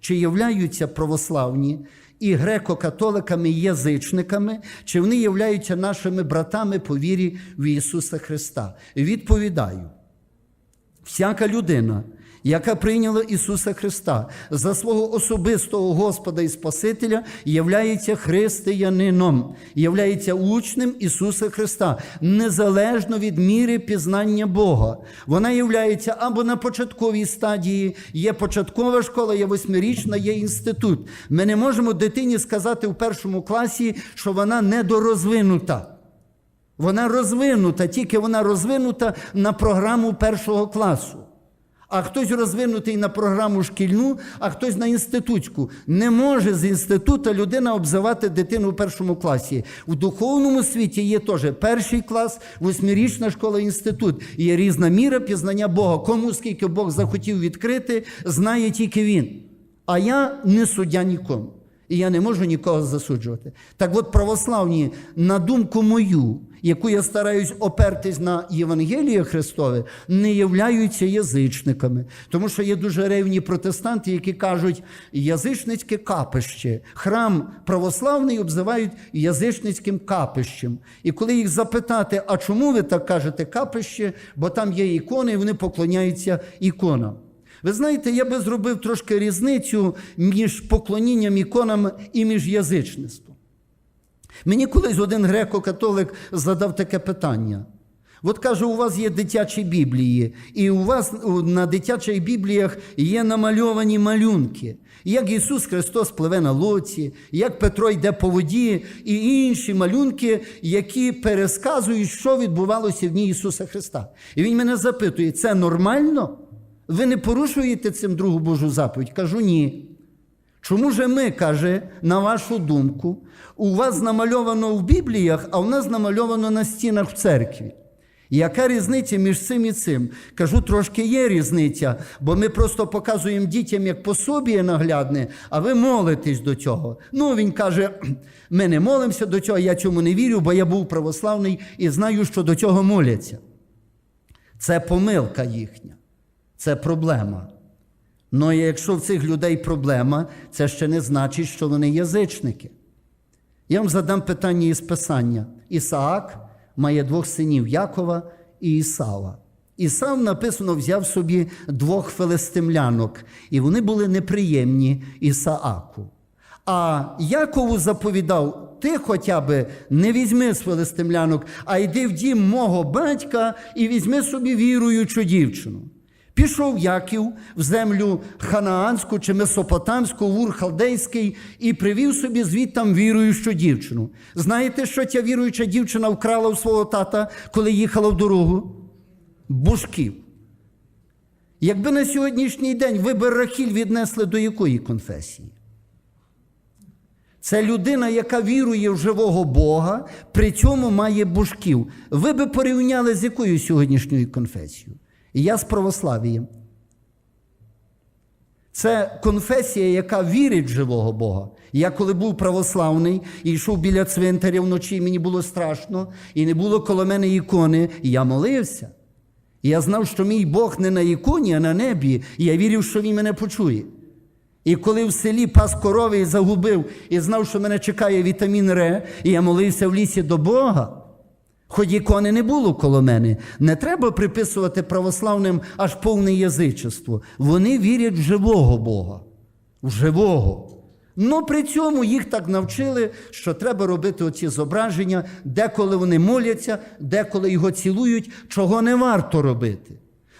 чи являються православні і греко-католиками, і язичниками, чи вони являються нашими братами по вірі в Ісуса Христа? Відповідаю. Всяка людина, яка прийняла Ісуса Христа за свого особистого Господа і Спасителя, являється християнином, являється учнем Ісуса Христа, незалежно від міри пізнання Бога. Вона являється або на початковій стадії, є початкова школа, є восьмирічна, є інститут. Ми не можемо дитині сказати в першому класі, що вона недорозвинута. Вона розвинута, тільки вона розвинута на програму першого класу. А хтось розвинутий на програму шкільну, а хтось на інститутську. Не може з інститута людина обзивати дитину в першому класі. В духовному світі є теж перший клас, восьмирічна школа, інститут. Є різна міра пізнання Бога. Кому скільки Бог захотів відкрити, знає тільки він. А я не суддя нікому. І я не можу нікого засуджувати. Так от православні, на думку мою, яку я стараюсь опертись на Євангеліє Христове, не являються язичниками. Тому що є дуже ревні протестанти, які кажуть, язичницьке капище. Храм православний обзивають язичницьким капищем. І коли їх запитати, а чому ви так кажете капище, бо там є ікони, і вони поклоняються іконам. Ви знаєте, я би зробив трошки різницю між поклонінням іконам і між язичництвом. Мені колись один греко-католик задав таке питання. От каже, у вас є дитячі біблії, і у вас на дитячих бібліях є намальовані малюнки. Як Ісус Христос пливе на лоці, як Петро йде по воді, і інші малюнки, які пересказують, що відбувалося в ній Ісуса Христа. І Він мене запитує: це нормально? Ви не порушуєте цим другу Божу заповідь? Кажу, ні. Чому же ми, каже, на вашу думку, у вас намальовано в Бібліях, а у нас намальовано на стінах в церкві? Яка різниця між цим і цим? Кажу, трошки є різниця, бо ми просто показуємо дітям як пособіє наглядне, а ви молитесь до цього. Ну, він каже, ми не молимося до цього, я цьому не вірю, бо я був православний і знаю, що до цього моляться. Це помилка їхня, це проблема. Ну, якщо в цих людей проблема, це ще не значить, що вони язичники. Я вам задам питання із Писання. Ісаак має двох синів Якова і Ісава. Ісав написано, взяв собі двох филистимлянок, і вони були неприємні Ісааку. А Якову заповідав: ти хоча б не візьми з филистимлянок, а йди в дім мого батька і візьми собі віруючу дівчину. Пішов Яків в землю Ханаанську чи Месопотамську, в Ур Халдейський, і привів собі звідтам віруючу дівчину. Знаєте, що ця віруюча дівчина вкрала у свого тата, коли їхала в дорогу? Бушків. Якби на сьогоднішній день ви би Рахіль віднесли до якої конфесії? Це людина, яка вірує в живого Бога, при цьому має бушків. Ви би порівняли з якою сьогоднішньою конфесією? Я з православієм. Це конфесія, яка вірить в живого Бога. Я коли був православний і йшов біля цвинтаря вночі, мені було страшно, і не було коло мене ікони, і я молився. І я знав, що мій Бог не на іконі, а на небі, і я вірив, що Він мене почує. І коли в селі пас корови і загубив, і знав, що мене чекає вітамін Р, і я молився в лісі до Бога. Хоч ікони не було коло мене, не треба приписувати православним аж повне язичество. Вони вірять в живого Бога, в живого. Ну при цьому їх так навчили, що треба робити оці зображення, деколи вони моляться, деколи його цілують, чого не варто робити.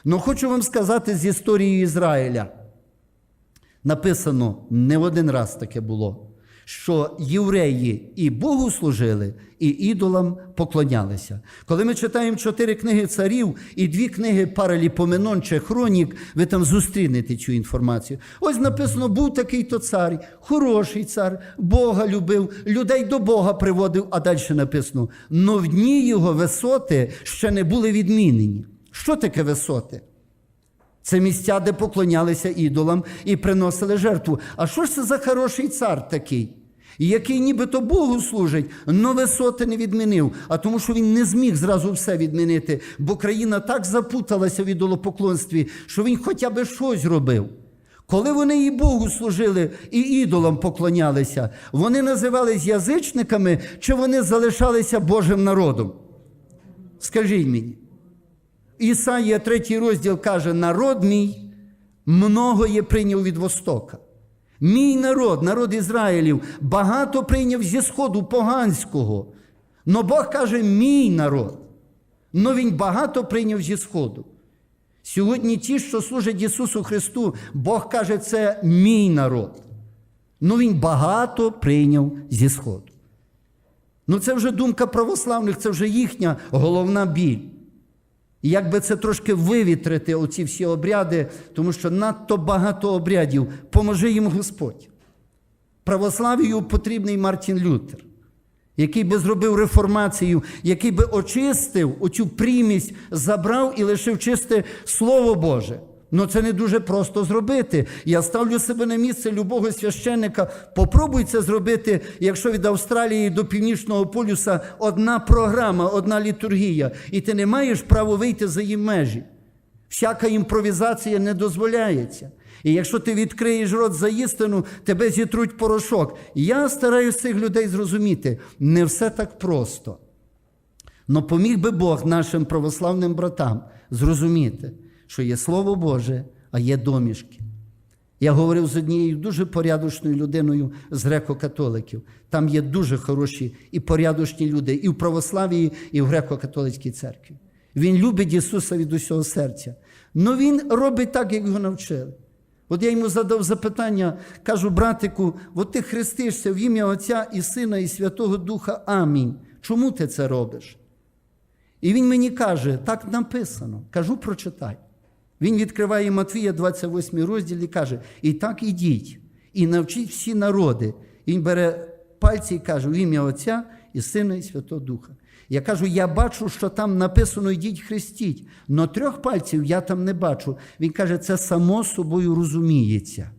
Ну хочу вам сказати з історії Ізраїля. Написано не один раз таке було що євреї і Богу служили, і ідолам поклонялися. Коли ми читаємо чотири книги царів і дві книги Параліпоменон чи Хронік, ви там зустрінете цю інформацію. Ось написано: був такий то цар, хороший цар, Бога любив, людей до Бога приводив, а далі написано: но в дні його висоти ще не були відмінені. Що таке висоти? Це місця, де поклонялися ідолам і приносили жертву. А що ж це за хороший цар такий, який нібито Богу служить, но висоти не відмінив, а тому, що він не зміг зразу все відмінити, бо країна так запуталася в ідолопоклонстві, що він хоча б щось робив. Коли вони і Богу служили, і ідолам поклонялися, вони називались язичниками, чи вони залишалися Божим народом? Скажіть мені. Ісаїя, третій розділ каже: народ мій многоє прийняв від Востока. Мій народ, народ Ізраїлів, багато прийняв зі сходу поганського. Но Бог каже, мій народ. Но він багато прийняв зі сходу. Сьогодні ті, що служать Ісусу Христу, Бог каже, це мій народ. Ну він багато прийняв зі сходу. Ну це вже думка православних, це вже їхня головна біль. І якби це трошки вивітрити, оці всі обряди, тому що надто багато обрядів, Поможи їм Господь. Православію потрібний Мартін Лютер, який би зробив реформацію, який би очистив оцю примість, забрав і лишив чисте Слово Боже. Ну це не дуже просто зробити. Я ставлю себе на місце любого священника. Попробуй це зробити, якщо від Австралії до Північного полюса одна програма, одна літургія, і ти не маєш права вийти за її межі. Всяка імпровізація не дозволяється. І якщо ти відкриєш рот за істину, тебе зітруть порошок. Я стараюся цих людей зрозуміти, не все так просто. Но поміг би Бог нашим православним братам зрозуміти, що є Слово Боже, а є домішки. Я говорив з однією дуже порядочною людиною з греко-католиків. Там є дуже хороші і порядочні люди і в православії, і в греко-католицькій церкві. Він любить Ісуса від усього серця. але Він робить так, як його навчили. От я йому задав запитання, кажу, братику, от ти хрестишся в ім'я Отця і Сина, і Святого Духа. Амінь. Чому ти це робиш? І він мені каже, так написано. Кажу, прочитай. Він відкриває Матвія 28 розділ і каже: І так ідіть, і навчіть всі народи. Він бере пальці і каже, в ім'я Отця і Сина, і Святого Духа. Я кажу, я бачу, що там написано йдіть хрестіть, но трьох пальців я там не бачу. Він каже, це само собою розуміється.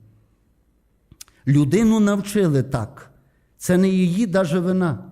Людину навчили так. Це не її даже вина.